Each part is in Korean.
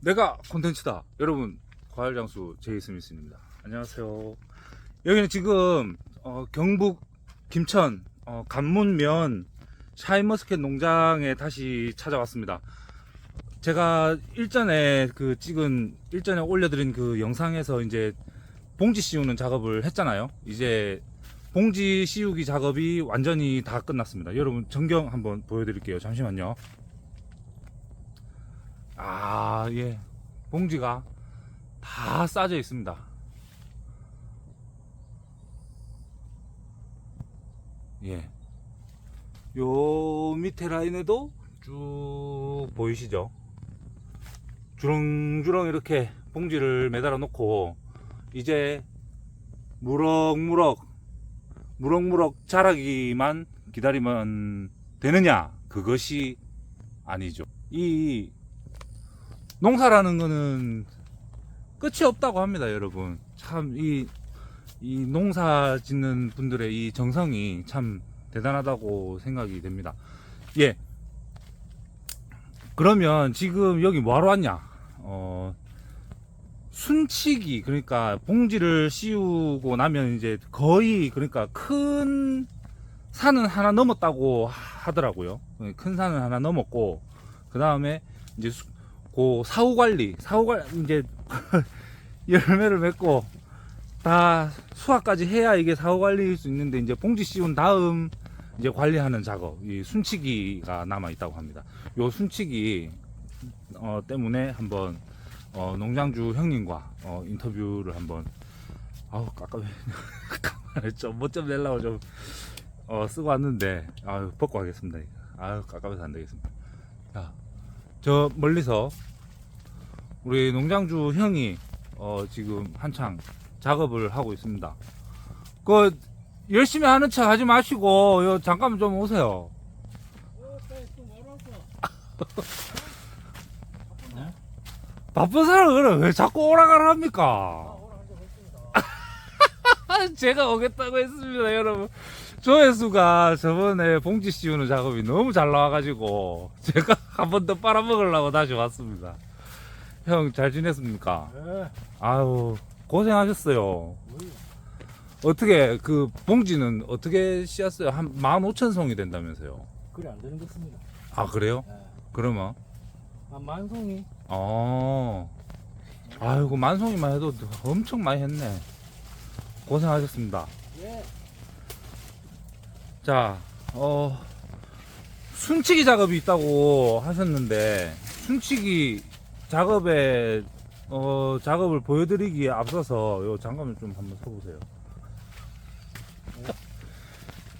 내가 콘텐츠다. 여러분, 과일장수 제이 스미스입니다. 안녕하세요. 여기는 지금 어, 경북 김천 어, 간문면 샤인머스켓 농장에 다시 찾아왔습니다. 제가 일전에 그 찍은 일전에 올려드린 그 영상에서 이제 봉지 씌우는 작업을 했잖아요. 이제 봉지 씌우기 작업이 완전히 다 끝났습니다. 여러분 전경 한번 보여드릴게요. 잠시만요. 아, 예. 봉지가 다 싸져 있습니다. 예. 요 밑에 라인에도 쭉 보이시죠? 주렁주렁 이렇게 봉지를 매달아 놓고 이제 무럭무럭 무럭무럭 자라기만 기다리면 되느냐? 그것이 아니죠. 이 농사라는 거는 끝이 없다고 합니다, 여러분. 참, 이, 이 농사 짓는 분들의 이 정성이 참 대단하다고 생각이 됩니다. 예. 그러면 지금 여기 뭐하러 왔냐? 어, 순치기, 그러니까 봉지를 씌우고 나면 이제 거의, 그러니까 큰 산은 하나 넘었다고 하더라고요. 큰 산은 하나 넘었고, 그 다음에 이제 수- 그 사후 관리, 사후 관리 이제 열매를 맺고 다 수확까지 해야 이게 사후 관리일 수 있는데 이제 봉지 씌운 다음 이제 관리하는 작업, 이 순치기가 남아 있다고 합니다. 요 순치기 어, 때문에 한번 어, 농장주 형님과 어, 인터뷰를 한번 아우 가만히 좀뭐좀 내려고 좀 어, 쓰고 왔는데 아유 벗고 하겠습니다. 아유 깜깜해서 안 되겠습니다. 자, 저 멀리서 우리 농장주 형이 어, 지금 한창 작업을 하고 있습니다. 그 열심히 하는 척 하지 마시고 요 잠깐만 좀 오세요. 바쁜 사람 그래 왜 자꾸 오라가라 합니까? 제가 오겠다고 했습니다, 여러분. 조회수가 저번에 봉지 씌우는 작업이 너무 잘 나와가지고 제가 한 번 더 빨아먹으려고 다시 왔습니다. 형 잘 지냈습니까? 네. 아유 고생하셨어요. 어떻게 그 봉지는 어떻게 씌었어요? 한 15,000송이 된다면서요? 그래 안 되는 것습니다. 아 그래요? 네. 그러면 아 만송이 어 아이고 만송이만 해도 엄청 많이 했네. 고생하셨습니다. 예. 자, 어, 순치기 작업이 있다고 하셨는데, 순치기 작업에, 어, 작업을 보여드리기에 앞서서, 요 잠깐만 좀 한번 서보세요.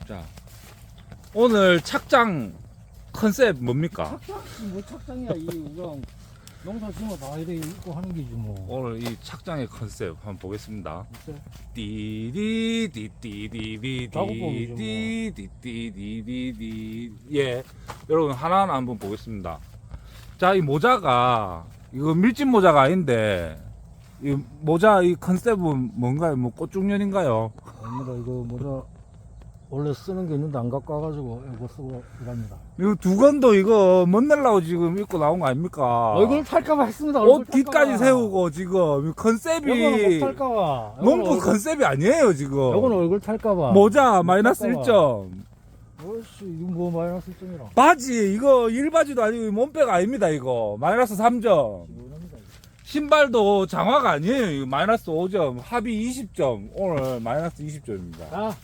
자, 오늘 착장 컨셉 뭡니까? 착장 뭐 착장이야 이 우gang 농사 지면 다 이래 입고 하는 게지 뭐. 오늘 이 착장의 컨셉 한번 보겠습니다. 글쎄. 띠디디디디디디 작업복이죠, 뭐. 디디디디디디 예 여러분 하나하나 한번 보겠습니다 자 이 모자가 이거 밀짚 모자가 아닌데 이 모자 이 컨셉은 뭔가요 뭐 꽃중년인가요 아닙니다 이거 뭐죠 원래 쓰는 게 있는데 안 갖고 와가지고 이거 쓰고 일합니다. 이거 두건도 이거 멋내려고 지금 입고 나온 거 아닙니까 얼굴 탈까봐 했습니다. 옷 뒤까지 세우고 지금 이 컨셉이 못 탈까봐. 농부 컨셉이 아니에요 지금 이거는 얼굴 탈까봐. 모자 마이너스 탈까봐. 1점 어씨 이거 뭐 마이너스 1점이라. 바지 이거 일바지도 아니고 몸빼가 아닙니다 이거 마이너스 3점 시원합니다. 이거. 신발도 장화가 아니에요 이거 마이너스 5점 합이 20점 오늘 마이너스 20점입니다 아.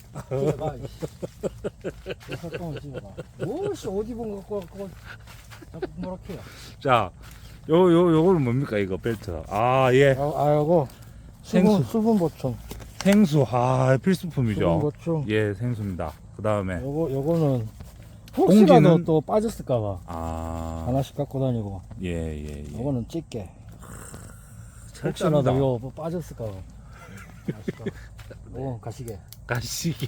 잠깐만 집어가. 뭐씨 어디 입은 거 갖고 갖고 자꾸 뭐라 해요. 자 요 요 요거는 뭡니까 이거 벨트 아 예 아, 아이고 생수. 수분 수분 보충. 생수 아 수분 필수품이죠 보충. 예 생수입니다 그 다음에 요거 요거는 혹시라도 봉지는? 또 빠졌을까봐 아예예예 하나씩 갖고 다니고. 예, 예. 요거는 집게. 철저합니다. 혹시라도 요뭐 빠졌을까봐. 아실까? 오 가시게. 가시게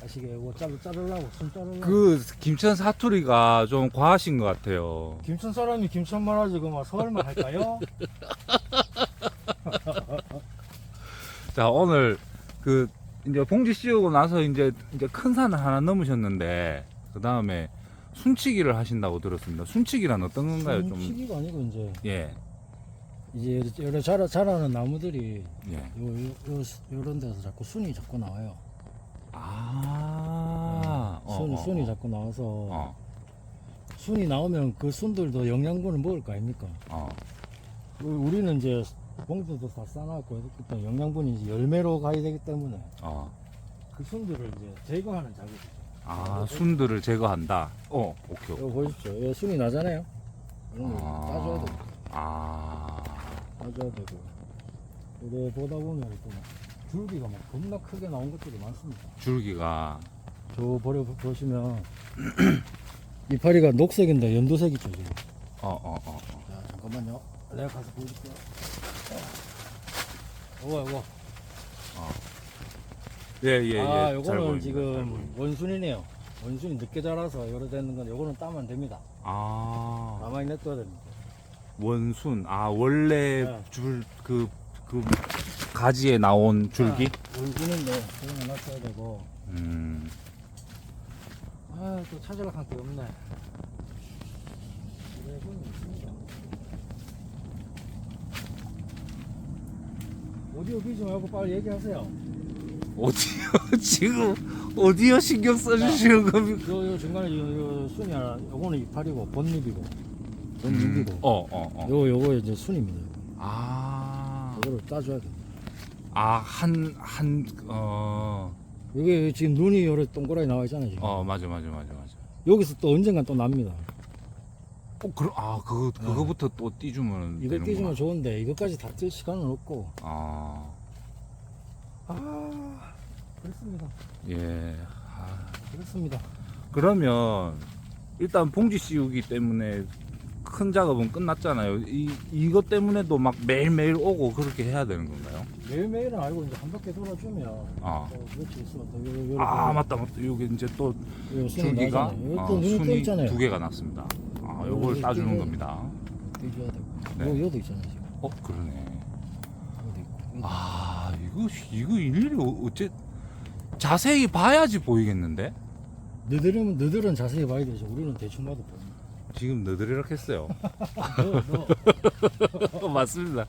가시게 요거 자르 자르려고 손 자르려고. 그 김천 사투리가 좀 과하신 것 같아요 김천 사람이 김천 말 하지 그막 서울말 할까요? 자 오늘 그 이제 봉지 씌우고 나서 이제 이제 큰 산을 하나 넘으셨는데 그 다음에 순치기를 하신다고 들었습니다. 순치기란 어떤 건가요? 좀 치기가 아니고 이제 예. 이제 여러 자라, 자라는 나무들이 예. 요, 요, 요, 요 런 데서 자꾸 순이 자꾸 나와요. 아. 어, 순, 어, 순이 어. 자꾸 나와서 어. 순이 나오면 그 순들도 영양분을 먹을 거 아닙니까? 어. 우- 우리는 이제 봉투도 다 싸놨고 일단 영양분이 이제 열매로 가야 되기 때문에 어. 그 순들을 이제 제거하는 작업이죠. 아, 순들을 제거한다. 어, 오케이. 오케이. 이거 보십시오. 이 순이 나잖아요. 이런 거 아. 따줘야 되고, 아. 따줘야 되고. 이래 보다 보면 또막 줄기가 막 겁나 크게 나온 것들이 많습니다. 줄기가 저 버려 보시면 이파리가 녹색인데 연두색이죠 지금. 어, 어, 어. 어. 자 잠깐만요. 내가 가서 보여줄게요. 이거 이거. 예, 예, 예. 아잘 요거는 지금. 원순이네요. 원순이 늦게 자라서 요래 되는 건 요거는 따면 됩니다. 아. 가만히 냅둬야 됩니다. 원순. 아, 원래 네. 줄그 그 가지에 나온 줄기? 아, 원순인데 그냥 놨어야 되고. 음. 아 또 찾으러 갈게 없네. 있습니다. 오디오 비지 말고 빨리 얘기하세요. 어디요? 지금 어디요 신경 써주시는 겁니까? 요, 요 중간에 요, 요 순이 하나, 요거는 이파리고 본잎이고 음. 본잎이고 어, 어, 어. 요 요거 이제 순입니다. 아. 요거를 따줘야 돼. 아, 한, 한, 어, 여기 지금 눈이 요래 동그랗게 나와 있잖아요. 지금. 어, 맞아, 맞아, 맞아, 맞아. 여기서 또 언젠간 또 납니다. 어, 그럼, 아, 그거, 그거부터 또 띄주면. 이거 띄주면 좋은데 이것까지 다 뜰 시간은 없고. 아, 아 그렇습니다. 예. 아, 그렇습니다. 그러면, 일단 봉지 씌우기 때문에 큰 작업은 끝났잖아요. 이, 이것 때문에도 막 매일매일 오고 그렇게 해야 되는 건가요? 매일매일은 알고 이제 한 바퀴 돌아주면 아. 또 며칠 있으면 또 요, 요, 아, 맞다, 맞다. 여기 이제 또 요 순이 줄기가 나잖아요. 이것도 어, 눈이 떠 순이 있잖아요. 두 개가 났습니다. 아, 어, 요걸 따주는. 겁니다. 띄줘야 되고. 네. 요, 요도 있잖아요 지금. 어, 그러네. 요도 있고. 요도 아, 이거, 이거 일일이 어- 어째, 자세히 봐야지 보이겠는데? 너들은 너들은 자세히 봐야 되죠. 우리는 대충 봐도 보입니다. 지금 너드리락 했어요. 맞습니다.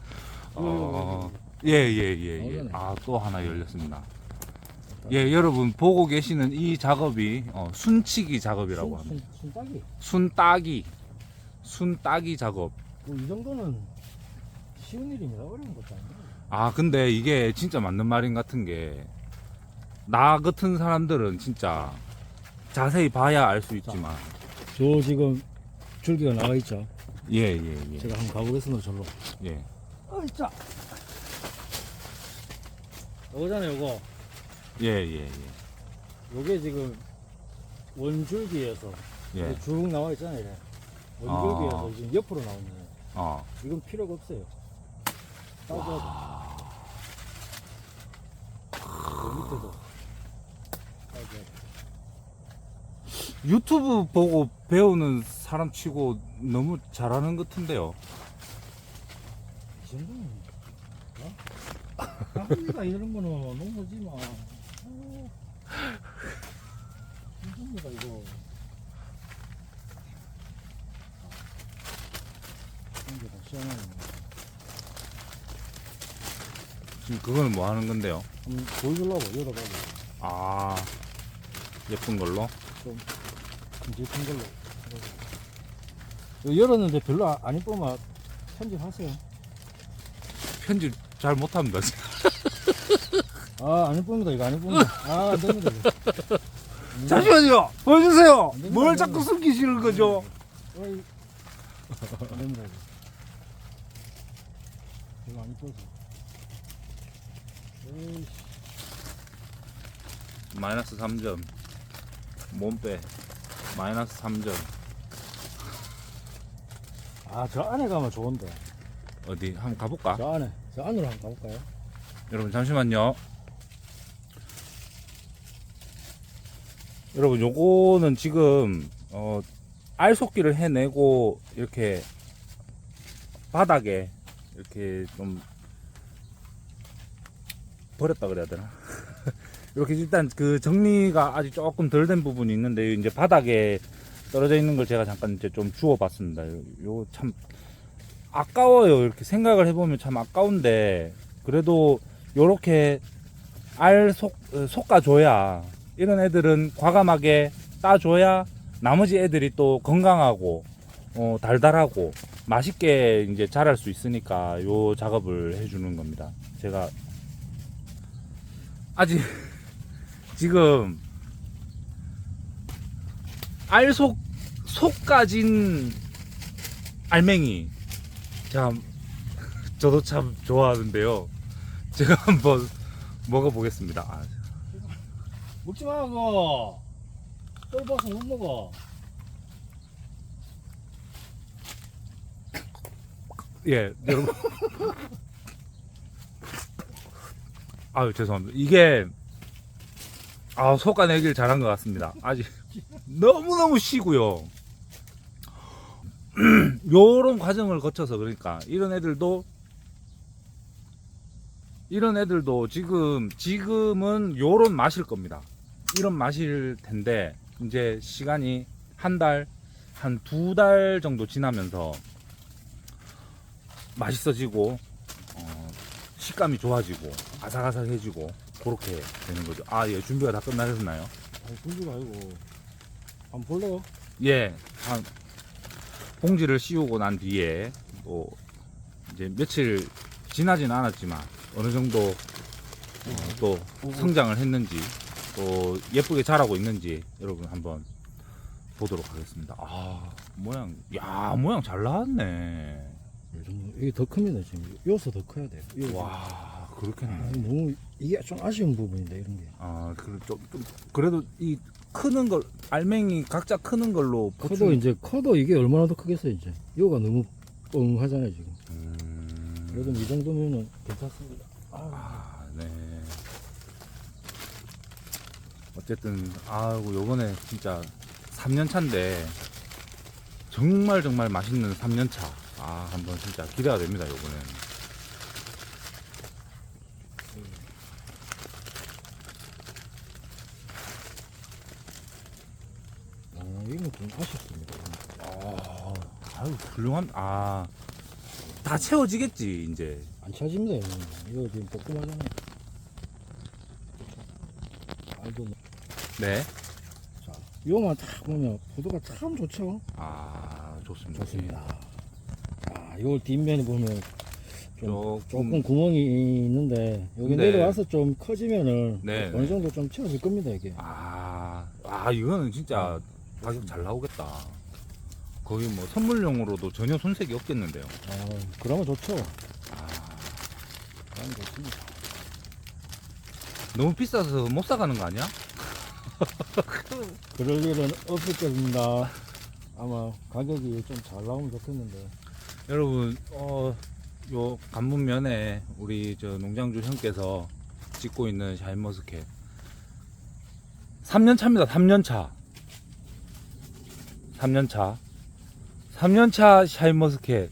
어, 예, 예, 예, 예. 나오잖아요. 아, 또 하나 열렸습니다. 예, 여러분, 보고 계시는 이 작업이, 어, 순치기 작업이라고 순, 합니다. 순, 순따기. 순 따기. 순 따기 작업. 뭐이 정도는 쉬운 일입니다. 어려운 것도 아니에요. 아, 근데 이게 진짜 맞는 말인 같은 게, 나 같은 사람들은 진짜 자세히 봐야 알 수 있지만, 저 지금 줄기가 나와 있죠. 예, 예, 예. 제가 한번 가보겠습니다. 절로. 예. 어, 있자. 요거잖아요. 요거. 예, 예, 예. 요게 지금 원줄기에서 예. 쭉 나와 있잖아요. 이래. 원줄기에서 아. 지금 옆으로 나오네. 어. 이건 필요가 없어요. 돼. 그 밑에도 돼. 유튜브 보고 배우는 사람 치고 너무 잘하는 것 같은데요. 이 정도는 어? 아니가 이런 거는 너무지 마. 어. 힘듭니다 이거. 이게 다 시원하네. 지금 그거는 뭐 하는 건데요? 한번 보여주려고 열어봐고 아, 예쁜 걸로? 좀 큼직한 걸로. 열었는데 별로 안 이쁘면 편집하세요. 편집 잘 못합니다. 아, 안 이쁩니다. 이거 안 이쁩니다. 아, 안 됩니다. 이거. 잠시만요! 보여주세요! 안 됩니다, 뭘 안 자꾸 됩니다. 숨기시는 거죠? 어이. 안 됩니다. 이거. 이거 안 이뻐서. 에이씨. 마이너스 3점. 몸 빼. 마이너스 3점. 아, 저 안에 가면 좋은데. 어디? 한번 가볼까? 저 안에. 저 안으로 한번 가볼까요? 여러분, 잠시만요. 여러분, 요거는 지금, 어, 알속기를 해내고, 이렇게, 바닥에, 이렇게 좀, 버렸다 그래야 되나? 이렇게 일단 그 정리가 아직 조금 덜 된 부분이 있는데, 이제 바닥에 떨어져 있는 걸 제가 잠깐 이제 좀 주워 봤습니다. 요 참, 아까워요. 이렇게 생각을 해보면 참 아까운데 그래도 요렇게 알 속, 어, 솎아줘야 이런 애들은 과감하게 따줘야 나머지 애들이 또 건강하고 어, 달달하고 맛있게 이제 자랄 수 있으니까 요 작업을 해주는 겁니다. 제가 아직 지금 알속 속까진 알맹이 참 저도 참 좋아하는데요. 제가 한번 먹어보겠습니다. 아, 먹지 마 그거 똘봐서 못 먹어 예, 여러분. 아유 죄송합니다. 이게 아 속아내길 잘한 것 같습니다. 아직 너무 너무 쉬고요. 요런 과정을 거쳐서 그러니까 이런 애들도 이런 애들도 지금 지금은 요런 맛일 겁니다. 이런 맛일 텐데 이제 시간이 한 달, 한 두 달 정도 지나면서 맛있어지고 어, 식감이 좋아지고 아삭아삭해지고 그렇게 되는 거죠. 아, 예, 준비가 다 끝나셨나요? 아니 준비가 아니고 한번 볼래요? 예, 한 봉지를 씌우고 난 뒤에 또 이제 며칠 지나진 않았지만 어느 정도 어, 또 성장을 했는지 또 예쁘게 자라고 있는지 여러분 한번 보도록 하겠습니다. 아, 모양, 야, 모양 잘 나왔네. 이 정도 이게 더 큽니다 지금 요소 더 커야 돼요 이거 와, 그렇겠네. 아, 너무 이게 좀 아쉬운 부분인데 이런 게 아, 그, 좀, 좀, 그래도 이 크는 걸, 알맹이 각자 크는 걸로 커도 보충- 이제 커도 이게 얼마나 더 크겠어요 이제 요가 너무 뻥하잖아요 지금 음, 그래도 이 정도면은 괜찮습니다 아, 아, 네. 어쨌든, 아이고, 요번에 진짜 3년 차인데, 정말 정말 맛있는 3년 차. 아, 한번 진짜 기대가 됩니다, 요번엔. 아 이건 좀 아쉽습니다 아, 아유, 훌륭한, 아, 다 채워지겠지, 이제. 안 찾습니다 이거는. 이거 지금 볶음하잖아요 알도 뭐- 네. 자 요만 딱 보면 포도가 참 좋죠 아, 좋습니다. 좋습니다 아요 뒷면에 보면 좀 조금, 조금 구멍이 있는데 여기 네. 내려와서 좀 커지면은 네, 어느 네. 정도 좀 채워질 겁니다 이게 아, 아 이거는 진짜 가격 잘 나오겠다. 거의 뭐 선물용으로도 전혀 손색이 없겠는데요. 아 그러면 좋죠 아, 그러면 좋습니다 너무 비싸서 못 사가는 거 아니야? 그럴 일은 없을 겁니다 아마 가격이 좀 잘 나오면 좋겠는데 여러분, 어, 요 간문면에 우리 저 농장주 형께서 찍고 있는 샤인머스켓 3년 차입니다. 3년 차. 3년 차. 3년 차 샤인머스켓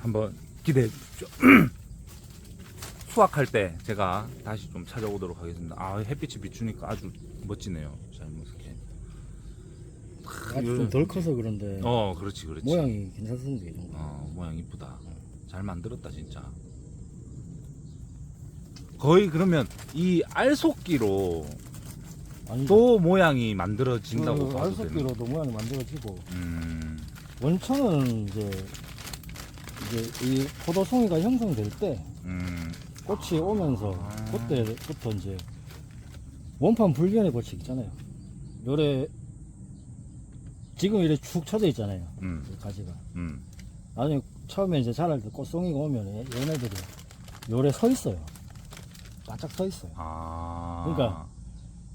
한번 기대해 주십시오. 수확할 때 제가 다시 좀 찾아오도록 하겠습니다. 아, 햇빛이 비추니까 아주 멋지네요. 샤인머스켓. 아직 좀덜 커서 그런데 어, 그렇지, 그렇지. 모양이 정도 어, 모양 이쁘다. 잘 만들었다, 진짜. 거의 그러면 이 알속기로 아니 또 모양이 만들어진다고 그 봐도. 알속기로도 모양이 만들어지고 음, 원천은 이제 이제 이 포도송이가 형성될 때 음, 꽃이 오면서 아. 그때부터 이제 원판 불변의 꽃이 있잖아요. 요래 지금 이렇게 축 쳐져 있잖아요. 음, 이 가지가. 음. 나중에 처음에 이제 자랄 때 꽃송이가 오면 얘- 얘네들이 요래 서 있어요. 바짝 서 있어요. 아. 그러니까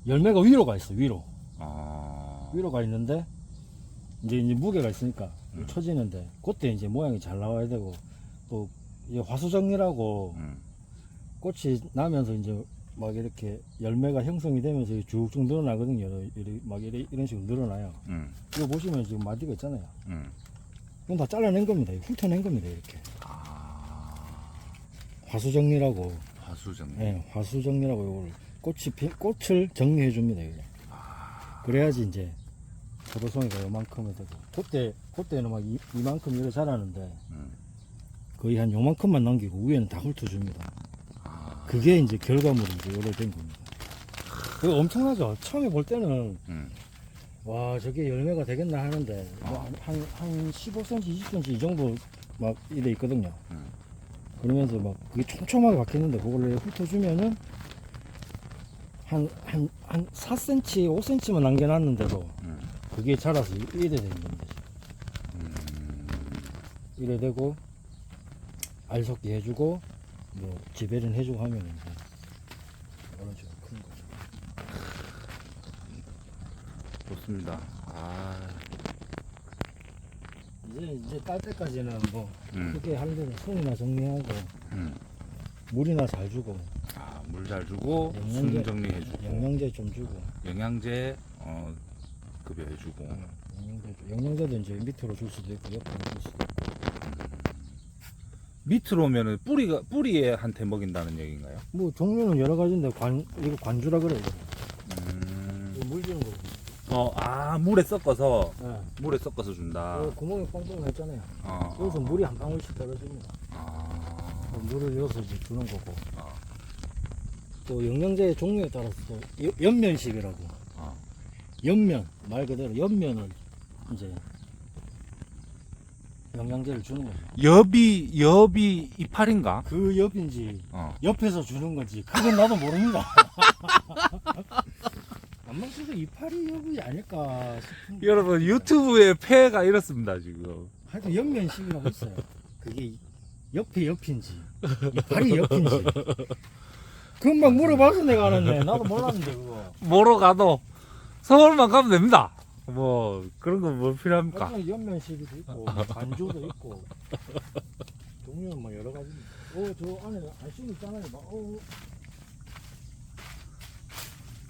열매가 위로 가 있어 위로. 아. 위로 가 있는데 이제 이제 무게가 있으니까 음. 쳐지는데 그때 이제 모양이 잘 나와야 되고 또이 화수정리라고 음, 꽃이 나면서 이제 막 이렇게 열매가 형성이 되면서 쭉쭉 늘어나거든요. 이렇게 막 이래, 이런 식으로 늘어나요. 음, 이거 보시면 지금 마디가 있잖아요. 음. 이건 다 잘라낸 겁니다. 훑어낸 겁니다. 이렇게 아. 화수정리라고. 화수정. 예, 화수정리라고 이걸 꽃이 피, 꽃을 정리해 줍니다. 이게. 그래야지 이제 포도송이가 요만큼이 되고 그때 그때는 막 이, 이만큼 이렇게 자라는데 음. 거의 한 요만큼만 남기고 위에는 다 훑어줍니다. 아, 그게 이제 결과물이 이제 요래 된 겁니다. 그거 엄청나죠? 처음에 볼 때는 음. 와 저게 열매가 되겠나 하는데 뭐 어. 한, 한 15cm, 20cm 이 정도 막 이래 있거든요. 음. 그러면서 막 그게 촘촘하게 박혔는데 그거를 훑어주면은 한, 한, 한 4cm, 5cm만 남겨놨는데도 음. 그게 자라서 이래 되는 겁니다. 음. 이래 되고 알속기 해주고 뭐 지배린 해주고 하면 이제 어느 정도 큰 거죠. 좋습니다. 아, 이제 이제 딸 때까지는 뭐 음. 크게 할 일은 손이나 정리하고 음. 물이나 잘 주고 아, 물 잘 주고 영양제- 순 정리해주고 영양제 좀 주고 영양제 어, 급여해주고 영양제, 영양제도 이제 밑으로 줄 수도 있고 옆으로 줄 수도 있고 밑으로 오면은 뿌리가 뿌리한테 먹인다는 얘기인가요? 뭐 종류는 여러 가지인데 관 이거 관주라 그래 이거. 음. 이거 물 주는 거. 어, 아 물에 섞어서 예. 물에 섞어서 준다. 어, 구멍이 뻥뻥 났잖아요. 어, 여기서 어, 물이 한 방울씩 떨어집니다. 아, 그 물을 여기서 이제 주는 거고. 어, 또 영양제 종류에 따라서 또 여- 연면식이라고. 어. 연면 말 그대로 연면을 이제 영양제를 주는 거죠. 엽이 엽이 이파리인가? 그 엽인지 어. 옆에서 주는 건지 그건 나도 모릅니다. 써도 이파리 엽이 아닐까 싶은. 여러분 유튜브의 폐가 이렇습니다 지금. 하여튼 옆면식이라고 있어요. 그게 옆이 옆인지 이파리 옆인지. 막 물어봐서 내가 아는데 나도 몰랐는데 그거. 뭐로 가도 서울만 가면 됩니다. 뭐 그런 거 뭐 필요합니까? 하여튼 옆면식이도 있고 반조도 있고 종류는 뭐 여러 가지입니다. 어저 안에 안심 있잖아요. 막, 어,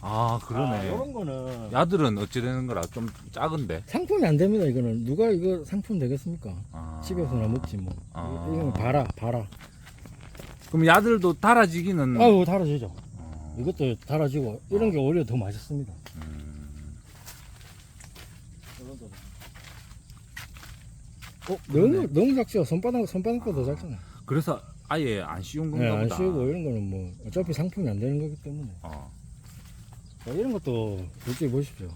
아 아, 그러네. 이런 거는 야들은 어찌 되는 거라 좀 작은데. 상품이 안 됩니다. 이거는 누가 이거 상품 되겠습니까? 아. 집에서나 먹지 뭐. 아. 이거는 봐라 봐라. 그럼 야들도 달아지기는. 아유 달아지죠. 어, 이것도 달아지고 이런 게 오히려 더 맛있습니다. 음. 어. 너무 너무 작죠. 손바닥 손바닥보다 더 작잖아요. 그래서 아예 안 씌운 건가 네, 안 보다. 씌우고 이런 거는 뭐 어차피 상품이 안 되는 거기 때문에 어. 뭐 이런 것도 솔직히 보십시오.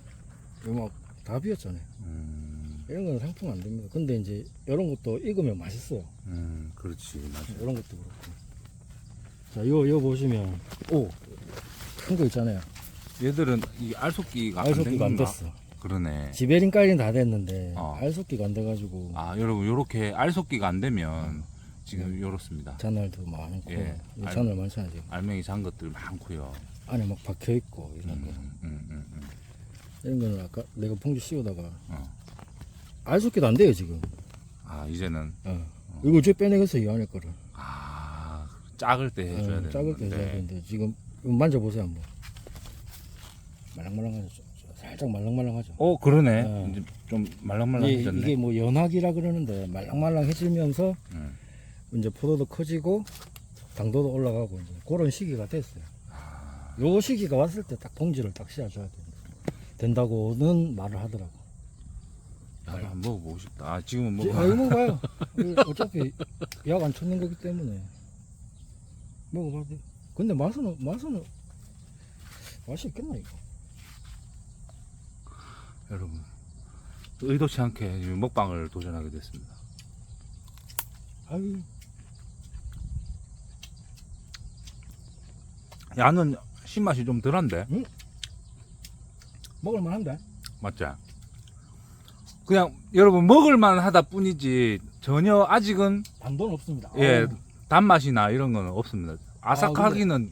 이거 막다 비었잖아요. 음, 이런 거는 상품 안 됩니다. 근데 이제 이런 것도 익으면 맛있어요. 음, 그렇지 맞아. 이런 것도 그렇고. 자, 이거 이거 보시면 오 큰 거 있잖아요. 얘들은 이 알속기가 안 알속기가 안? 됐어. 그러네. 지베린 깔린 다 됐는데 어. 알속기가 안 돼가지고 아 여러분 요렇게 알속기가 안 되면 지금 요렇습니다. 잔알도 많고 예, 이 알- 잔알 많잖아요. 지금. 알맹이 잔 것들 많고요. 안에 막 박혀 있고 이런 음, 거. 음, 음, 음. 이런 거는 아까 내가 봉지 씌우다가 어. 알속기도 안 돼요 지금. 아 이제는 어. 이거 어째 빼내겠어요 이 안에 거를. 아 작을 때 해줘야 어, 되는 작을 때 해줘야 건데. 되는데 지금 이거 만져보세요 한번. 말랑말랑하죠. 살짝 말랑말랑하죠. 어 그러네. 어. 이제 좀 말랑말랑해졌네. 이게 뭐 연학이라 그러는데 말랑말랑해지면서 음. 이제 포도도 커지고 당도도 올라가고 이제 그런 시기가 됐어요. 아, 요 시기가 왔을 때 딱 봉지를 딱 씌워줘야 된다. 된다고는 말을 하더라고. 한번 먹어보고 싶다. 아, 지금은 지- 먹어. 아, 먹어봐요. 이거 어차피 약 안 쳤는 거기 때문에 먹어봐도 돼. 근데 맛은 맛은 맛이 있겠나 이거? 여러분 의도치 않게 먹방을 도전하게 됐습니다. 아유 야는 신맛이 좀 덜한데 먹을만한데? 맞지? 그냥 여러분 먹을만 하다 뿐이지 전혀 아직은 단돈 없습니다. 예 아유, 단맛이나 이런 거는 없습니다. 아삭하기는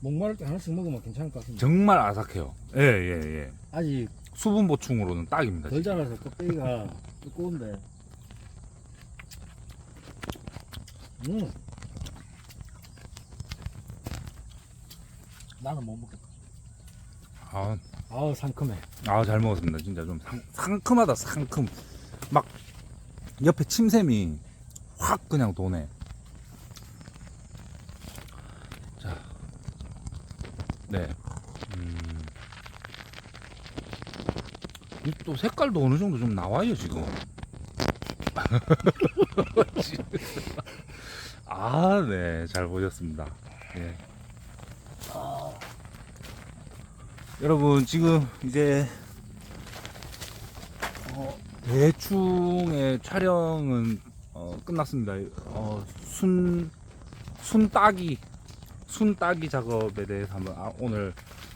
목마를 때 하나씩 먹으면 괜찮을 것 같습니다. 정말 아삭해요. 예 예, 예. 아직 수분 보충으로는 딱입니다. 덜 자라서 껍데기가 두꺼운데. 음. 나는 못 먹겠다. 아, 아우 상큼해. 아, 잘 먹었습니다. 진짜 좀 상, 상큼하다, 상큼. 막, 옆에 침샘이 확 그냥 도네. 자. 네. 음. 이 또 색깔도 어느 정도 좀 나와요, 지금. 아, 네, 잘 보셨습니다. 예. 여러분 지금 이제 어, 대충의 촬영은 어, 끝났습니다. 어, 순, 순 따기, 순 따기 작업에 대해서 한번 아- 오늘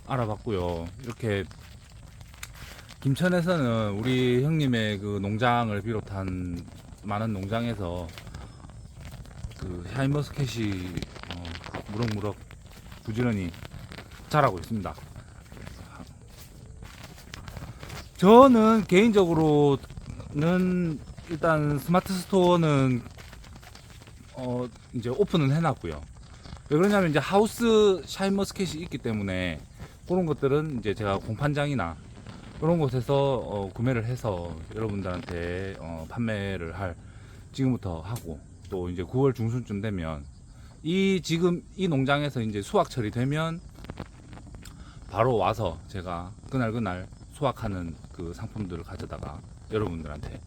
알아봤고요. 이렇게 김천에서는 우리 형님의 그 농장을 비롯한 많은 농장에서 그 샤인머스켓이 어, 무럭무럭 부지런히 자라고 있습니다. 저는 개인적으로는 일단 스마트 스토어는 어 이제 오픈은 해놨고요. 왜 그러냐면 이제 하우스 샤인머스켓이 있기 때문에 그런 것들은 이제 제가 공판장이나 그런 곳에서 어, 구매를 해서 여러분들한테 어, 판매를 할 지금부터 하고 또 이제 9월 중순쯤 되면 이 지금 이 농장에서 이제 수확철이 되면 바로 와서 제가 그날 그날 수확하는 그 상품들을 가져다가 여러분들한테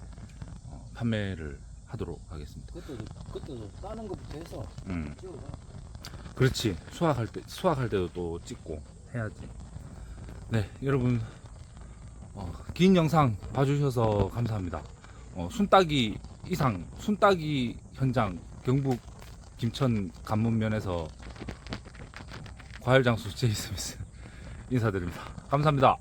어, 판매를 하도록 하겠습니다. 그때도 그때도 따는 것부터 해서 음, 찍어봐. 그렇지. 수확할 때 수확할 때도 또 찍고 해야지. 네, 여러분 어, 긴 영상 봐주셔서 감사합니다. 어, 순따기 이상 순따기 현장 경북 김천 간문면에서 과일 장수 제이스미스 인사드립니다. 감사합니다.